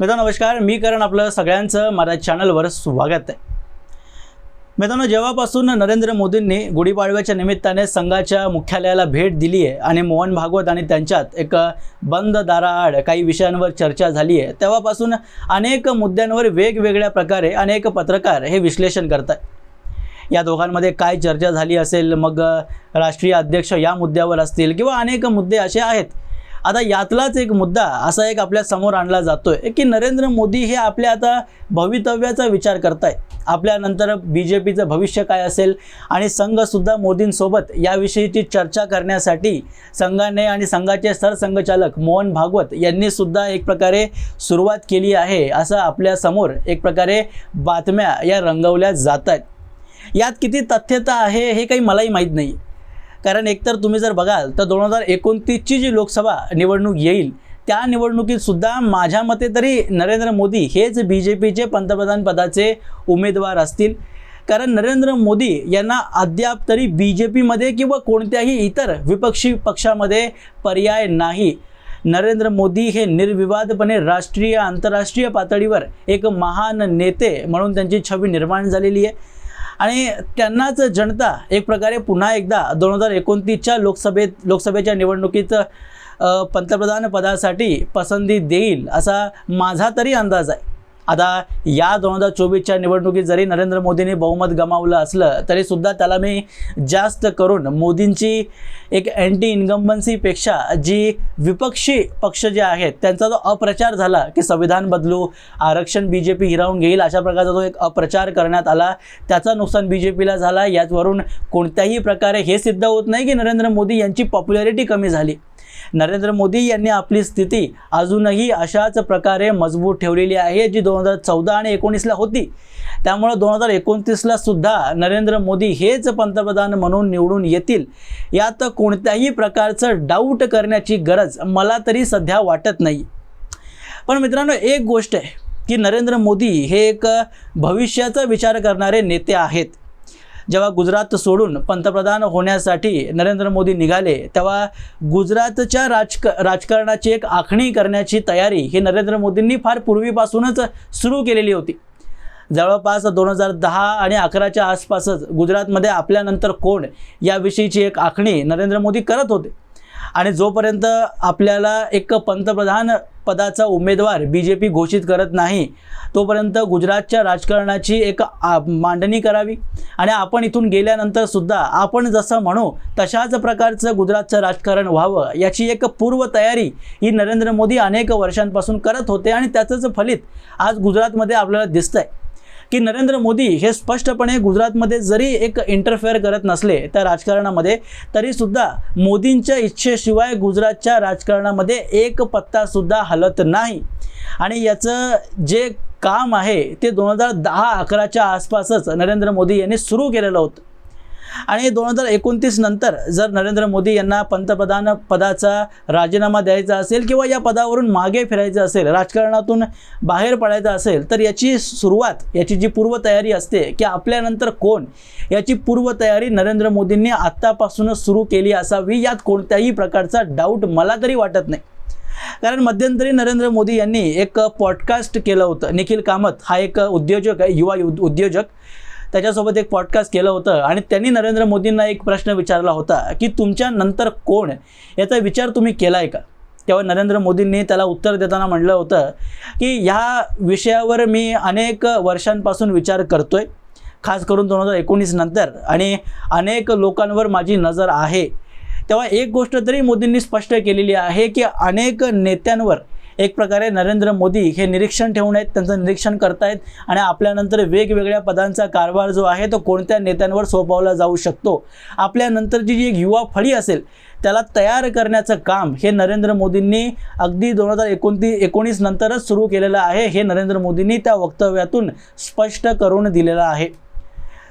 मित्रांनो नमस्कार. मी करण आपलं सगळ्यांचं माझ्या चॅनलवर स्वागत आहे. मित्रांनो जेव्हापासून नरेंद्र मोदींनी गुढीपाडव्याच्या निमित्ताने संघाच्या मुख्यालयाला भेट दिली आहे आणि मोहन भागवत आणि त्यांच्यात एक बंद दाराआड काही विषयांवर चर्चा झाली आहे तेव्हापासून अनेक मुद्द्यांवर वेगवेगळ्या प्रकारे अनेक पत्रकार हे विश्लेषण करतात या दोघांमध्ये काय चर्चा झाली असेल मग राष्ट्रीय अध्यक्ष या मुद्द्यावर असतील किंवा अनेक मुद्दे असे आहेत आता यातलाच एक मुद्दा असा एक आपल्यासमोर आणला जातोय की नरेंद्र मोदी हे आपल्या आता भवितव्याचा विचार करताय आपल्यानंतर बी जे पीचं भविष्य काय असेल आणि संघसुद्धा मोदींसोबत याविषयीची चर्चा करण्यासाठी संघाने आणि संघाचे सरसंघचालक मोहन भागवत यांनी सुद्धा एक प्रकारे सुरुवात केली आहे असं आपल्यासमोर एक प्रकारे बातम्या या रंगवल्या जात आहेत यात किती तथ्यता आहे हे काही मलाही माहीत नाही कारण एकतर तुम्ही जर बघाल तर दोन हजार एकोणतीसची जी लोकसभा निवडणूक येईल त्या निवडणुकीत सुद्धा माझ्या मते तरी नरेंद्र मोदी हेच बी जे पीचे पंतप्रधान पदाचे उमेदवार असतील. कारण नरेंद्र मोदी यांना अद्याप तरी बी जे पीमध्ये किंवा कोणत्याही इतर विपक्षी पक्षामध्ये पर्याय नाही. नरेंद्र मोदी हे निर्विवादपणे राष्ट्रीय आंतरराष्ट्रीय पातळीवर एक महान नेते म्हणून त्यांची छवी निर्माण झालेली आहे. आणि त्यांनाच जनता एक प्रकारे पुन्हा एकदा दोन हजार एकोणतीसच्या लोकसभेत लोकसभेच्या निवडणुकीत पंतप्रधान पदासाठी पसंती देईल असा माझा तरी अंदाज आहे. आता या दोन हजार चोवीसच्या निवडणुकीत जरी नरेंद्र मोदींनी बहुमत गमावलं असलं तरीसुद्धा त्याला मी जास्त करून मोदींची एक अँटी इन्कम्बन्सीपेक्षा जी विपक्षी पक्ष जे आहेत त्यांचा जो अप्रचार झाला की संविधान बदलू आरक्षण बी जे पी हिरावून घेईल अशा प्रकारचा जो एक अप्रचार करण्यात आला त्याचा नुकसान बी जे पीला झाला. याचवरून कोणत्याही प्रकारे हे सिद्ध होत नाही की नरेंद्र मोदी यांची पॉप्युलॅरिटी कमी झाली. नरेंद्र मोदी यांनी आपली स्थिती अजूनही अशाच प्रकारे मजबूत ठेवलेली आहे जी दोन हजार चौदा आणि एकोणीसला होती. त्यामुळं दोन हजार एकोणतीसला सुद्धा नरेंद्र मोदी हेच पंतप्रधान म्हणून निवडून येतील. यात कोणत्याही प्रकारचं डाऊट करण्याची गरज मला तरी सध्या वाटत नाही. पण मित्रांनो एक गोष्ट आहे की नरेंद्र मोदी हे एक भविष्याचा विचार करणारे नेते आहेत. जेव्हा गुजरात सोडून पंतप्रधान होण्यासाठी नरेंद्र मोदी निघाले तेव्हा गुजरातच्या राजक राजकारणाची एक आखणी करण्याची तयारी ही नरेंद्र मोदींनी फार पूर्वीपासूनच सुरू केलेली होती. जवळपास दोन हजार दहा आणि अकराच्या आसपासच गुजरातमध्ये आपल्यानंतर कोण याविषयीची एक आखणी नरेंद्र मोदी करत होते? आणि जोपर्यंत आपल्याला एक पंतप्रधान पदाचा उमेदवार बी जे पी घोषित करत नाही तोपर्यंत गुजरातच्या राजकारणाची एक मांडणी करावी. आणि आपण इथून गेल्यानंतर सुद्धा आपण जसं म्हणू तशाच प्रकारचं गुजरातचं राजकारण व्हावं याची एक पूर्वतयारी ही नरेंद्र मोदी अनेक वर्षांपासून करत होते आणि त्याचंच फलित आज गुजरातमध्ये आपल्याला दिसतंय. की नरेंद्र मोदी हे स्पष्टपणे गुजरातमध्ये जरी एक इंटरफेअर करत नसले त्या राजकारणामध्ये तरीसुद्धा मोदींच्या इच्छेशिवाय गुजरातच्या राजकारणामध्ये एक पत्तासुद्धा हलत नाही. आणि याचं जे काम आहे ते दोन हजार दहा अकराच्या आसपासच नरेंद्र मोदी यांनी सुरू केलेलं होतं. आणि दोन हजार एकोणतीस नंतर जर नरेंद्र मोदी यांना पंतप्रधान पदाचा राजीनामा द्यायचा असेल किंवा या पदावरून मागे फिरायचं असेल राजकारणातून बाहेर पडायचं असेल तर याची सुरुवात याची जी पूर्वतयारी असते की आपल्यानंतर कोण? याची पूर्वतयारी नरेंद्र मोदींनी आत्तापासूनच सुरू केली असावी यात कोणत्याही प्रकारचा डाऊट मला तरी वाटत नाही. कारण मध्यंतरी नरेंद्र मोदी यांनी एक पॉडकास्ट केलं होतं. निखिल कामत हा एक उद्योजक आहे युवा उद्योजक. त्याच्यासोबत एक पॉडकास्ट केलं होतं आणि त्यांनी नरेंद्र मोदींना एक प्रश्न विचारला होता की तुमच्या नंतर कोण? याचा विचार तुम्ही केला आहे का? तेव्हा नरेंद्र मोदींनी त्याला उत्तर देताना म्हटलं होतं की ह्या विषयावर मी अनेक वर्षांपासून विचार करतोय खास करून दोन हजार एकोणीस नंतर आणि अनेक लोकांवर माझी नजर आहे. तेव्हा एक गोष्ट तरी मोदींनी स्पष्ट केलेली आहे की अनेक नेत्यांवर एक प्रकारे नरेंद्र मोदी हे निरीक्षण ठेवून आहेत त्यांचं निरीक्षण करतायत आणि आपल्यानंतर वेगवेगळ्या पदांचा कारभार जो आहे तो कोणत्या नेत्यांवर सोपवला जाऊ शकतो? आपल्यानंतरची जी एक युवा फळी असेल त्याला तयार करण्याचं काम हे नरेंद्र मोदींनी अगदी दोन हजार एकोणतीस एकोणीस नंतरच सुरू केलेलं आहे हे नरेंद्र मोदींनी त्या वक्तव्यातून स्पष्ट करून दिलेलं आहे.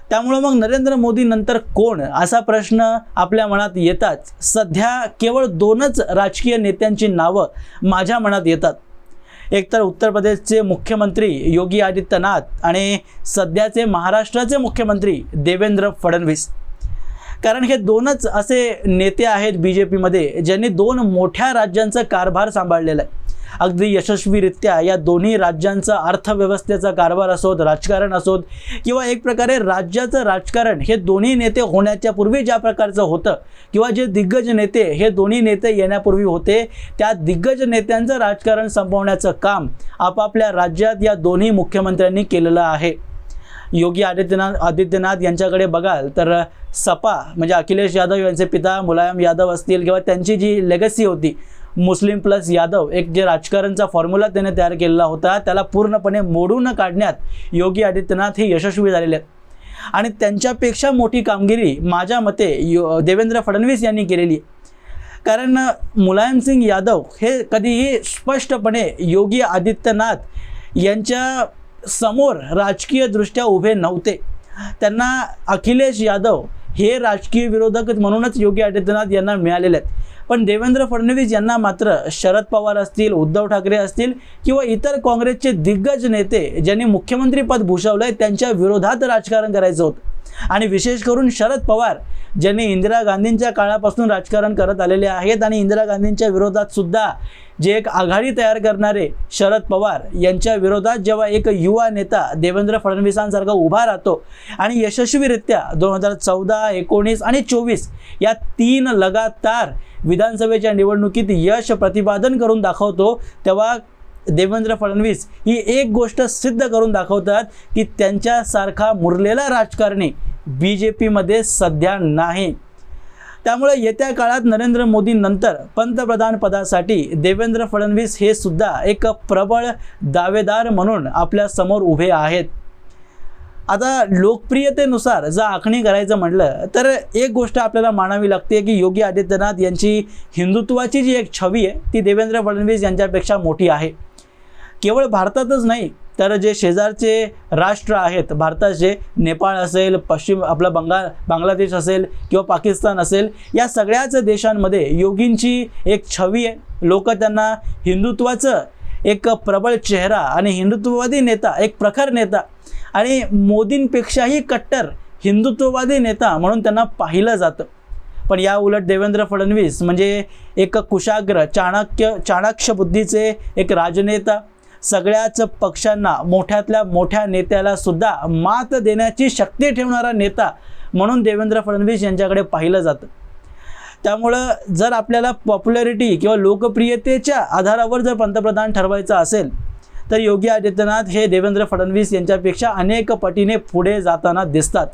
त्यामुळं मग नरेंद्र मोदी नंतर कोण? असा प्रश्न आपल्या मनात येताच सध्या केवळ दोनच राजकीय नेत्यांची नावं माझ्या मनात येतात. एकतर उत्तर प्रदेशचे मुख्यमंत्री योगी आदित्यनाथ आणि सध्याचे महाराष्ट्राचे मुख्यमंत्री देवेंद्र फडणवीस. कारण हे दोनच असे नेते आहेत बी जे पीमध्ये ज्यांनी दोन मोठ्या राज्यांचा कारभार सांभाळलेला आहे. अगदी यशस्वीरित्या या दोन्ही राज्यांचा अर्थव्यवस्थेचा कारभार असोत राजकारण असोत किंवा एक प्रकारे राज्याचं राजकारण हे दोन्ही नेते होण्याच्या पूर्वी ज्या प्रकारचं होतं किंवा जे दिग्गज नेते हे दोन्ही नेते येण्यापूर्वी होते त्या दिग्गज नेत्यांचं राजकारण संपवण्याचं काम आपापल्या राज्यात या दोन्ही मुख्यमंत्र्यांनी केलेलं आहे. योगी आदित्यनाथ आदित्यनाथ यांच्याकडे बघाल तर सपा म्हणजे अखिलेश यादव यांचे पिता मुलायम यादव असतील किंवा त्यांची जी लेगसी होती मुस्लिम प्लस यादव एक जे राजकारणचा फॉर्म्युला त्याने तयार केलेला होता त्याला पूर्णपणे मोडून काढण्यात योगी आदित्यनाथ हे यशस्वी झालेले. आहेत आणि त्यांच्यापेक्षा मोठी कामगिरी माझ्या मते यो देवेंद्र फडणवीस यांनी केलेली. कारण मुलायम सिंग यादव हे कधीही स्पष्टपणे योगी आदित्यनाथ यांच्या समोर राजकीयदृष्ट्या उभे नव्हते. त्यांना अखिलेश यादव हे राजकीय विरोधक म्हणूनच योगी आदित्यनाथ यांना मिळालेले आहेत. पण देवेंद्र फडणवीस यांना मात्र शरद पवार असतील उद्धव ठाकरे असतील किंवा इतर काँग्रेसचे दिग्गज नेते ज्यांनी मुख्यमंत्रीपद भूषवलंय त्यांच्या विरोधात राजकारण करायचं होतं. आणि विशेष करून शरद पवार ज्यांनी इंदिरा गांधींच्या काळापासून राजकारण करत आलेले आहेत आणि इंदिरा गांधींच्या विरोधात सुद्धा जे एक आघाडी तयार करणारे शरद पवार यांच्या विरोधात जेव्हा एक युवा नेता देवेंद्र फडणवीसांसारखा उभा राहतो आणि यशस्वीरित्या दोन हजार चौदा एकोणीस आणि चोवीस या तीन लगातार विधानसभेच्या निवडणुकीत यश प्रतिपादन करून दाखवतो तेव्हा देवेंद्र फडणवीस ही एक गोष्ट सिद्ध करून दाखवतात की त्यांच्यासारखा मुरलेला राजकारणी बी जे पीमध्ये सध्या नाही. त्यामुळे येत्या काळात नरेंद्र मोदींनंतर पंतप्रधान पदासाठी देवेंद्र फडणवीस हे सुद्धा एक प्रबळ दावेदार म्हणून आपल्यासमोर उभे आहेत. आता लोकप्रियतेनुसार जर आखणी करायचं म्हटलं तर एक गोष्ट आपल्याला मानावी लागते की योगी आदित्यनाथ यांची हिंदुत्वाची जी एक छवी आहे ती देवेंद्र फडणवीस यांच्यापेक्षा मोठी आहे. केवळ भारतातच नाही तर जे शेजारचे राष्ट्र आहेत भारताचे नेपाळ असेल पश्चिम आपला बंगाल बांगलादेश असेल किंवा पाकिस्तान असेल या सगळ्याच देशांमध्ये योगींची एक छवी आहे. लोक त्यांना हिंदुत्वाचं एक प्रबळ चेहरा आणि हिंदुत्ववादी नेता एक प्रखर नेता आणि मोदींपेक्षाही कट्टर हिंदुत्ववादी नेता म्हणून त्यांना पाहिलं जातं. पण या उलट देवेंद्र फडणवीस म्हणजे एक कुशाग्र चाणक्य चाणाक्ष बुद्धीचे एक राजनेता सगळ्याच पक्षांना मोठ्यातल्या मोठ्या नेत्याला सुद्धा मात देण्याची शक्ती ठेवणारा नेता म्हणून देवेंद्र फडणवीस यांच्याकडे पाहिलं जातं. त्यामुळं जर आपल्याला पॉप्युलॅरिटी किंवा लोकप्रियतेच्या आधारावर जर पंतप्रधान ठरवायचं असेल तर योगी आदित्यनाथ हे देवेंद्र फडणवीस यांच्यापेक्षा अनेक पटीने पुढे जाताना दिसतात.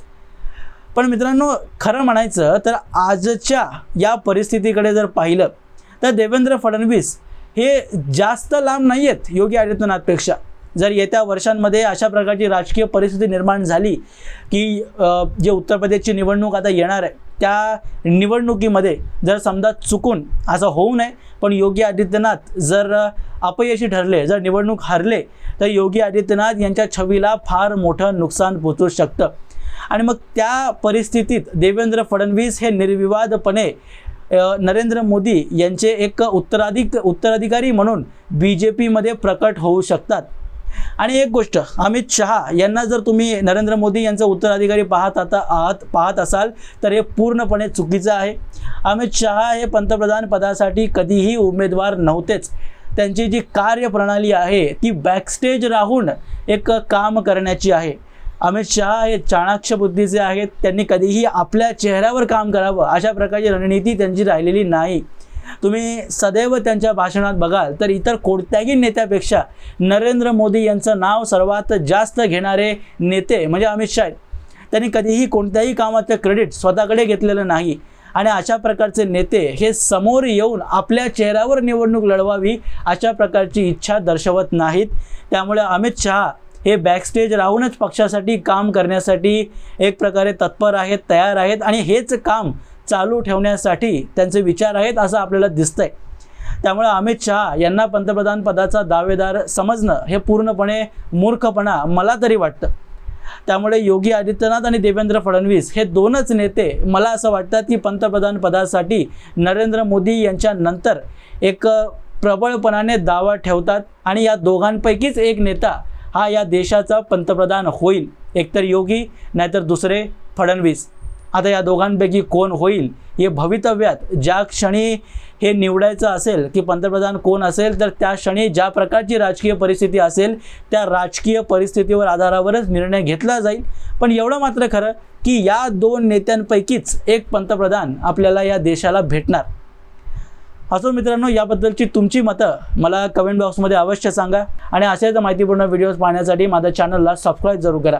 पण मित्रांनो खरं म्हणायचं तर आजच्या या परिस्थितीकडे जर पाहिलं तर देवेंद्र फडणवीस हे जास्त लांब नाही आहेत योगी आदित्यनाथपेक्षा. जर येत्या वर्षांमध्ये अशा प्रकारची राजकीय परिस्थिती निर्माण झाली की जे उत्तर प्रदेशची निवडणूक आता येणार आहे त्या निवडणुकीमध्ये जर समजा चुकून असं होऊ नये पण योगी आदित्यनाथ जर अपयशी ठरले जर निवडणूक हारले तर योगी आदित्यनाथ यांच्या छवीला फार मोठं नुकसान पोचू शकतं. आणि मग त्या परिस्थितीत देवेंद्र फडणवीस हे निर्विवादपणे नरेंद्र मोदी यांचे एक उत्तराधिक उत्तराधिकारी म्हणून बी जे पीमध्ये प्रकट होऊ शकतात. आणि एक गोष्ट अमित शहा यांना जर तुम्ही नरेंद्र मोदी यांचं उत्तराधिकारी पाहत आता आहात पाहत असाल तर हे पूर्णपणे चुकीचं आहे. अमित शहा हे पंतप्रधान पदासाठी कधीही उमेदवार नव्हतेच. त्यांची जी कार्यप्रणाली आहे ती बॅकस्टेज राहून एक काम करण्याची आहे. अमित शहा हे चाणाक्ष बुद्धीचे आहेत त्यांनी कधीही आपल्या चेहऱ्यावर काम करावं अशा प्रकारची रणनीती त्यांची राहिलेली नाही. तुम्ही सदैव त्यांच्या भाषणात बघाल तर इतर कोणत्याही नेत्यापेक्षा नरेंद्र मोदी यांचं नाव सर्वात जास्त घेणारे नेते म्हणजे अमित शहा त्यांनी कधीही कोणत्याही कामाचं क्रेडिट स्वतःकडे घेतलेलं नाही. आणि अशा प्रकारचे नेते हे समोर येऊन आपल्या चेहऱ्यावर निवडणूक लढवावी अशा प्रकारची इच्छा दर्शवत नाहीत. त्यामुळे अमित शहा हे बॅकस्टेज राहूनच पक्षासाठी काम करण्यासाठी एक प्रकारे तत्पर आहेत तयार आहेत. आणि हेच काम चालू ठेवण्यासाठी त्यांचे विचार आहेत असं आपल्याला दिसतंय. त्यामुळे अमित शहा यांना पंतप्रधान पदाचा दावेदार समजणं हे पूर्णपणे मूर्खपणा मला तरी वाटतं. त्यामुळे योगी आदित्यनाथ आणि देवेंद्र फडणवीस हे दोनच नेते मला असं वाटतं की पंतप्रधान पदासाठी नरेंद्र मोदी यांच्यानंतर एक प्रबळपणाने दावा ठेवतात आणि या दोघांपैकीच एक नेता हा या देशाचा पंतप्रधान होईल. एकतर योगी नाहीतर दुसरे फडणवीस. आता या दोघांपैकी कोण होईल हे भवितव्यात ज्या क्षणी हे निवडायचं असेल की पंतप्रधान कोण असेल तर त्या क्षणी ज्या प्रकारची राजकीय परिस्थिती असेल त्या राजकीय परिस्थितीवर आधारावरच निर्णय घेतला जाईल. पण एवढं मात्र खरं की या दोन नेत्यांपैकीच एक पंतप्रधान आपल्याला या देशाला भेटणार. असो मित्रांनो याबद्दलची तुमची मतं मला कमेंट बॉक्समध्ये अवश्य सांगा आणि असेच माहितीपूर्ण व्हिडिओज पाहण्यासाठी माझ्या चॅनलला सबस्क्राईब जरूर करा.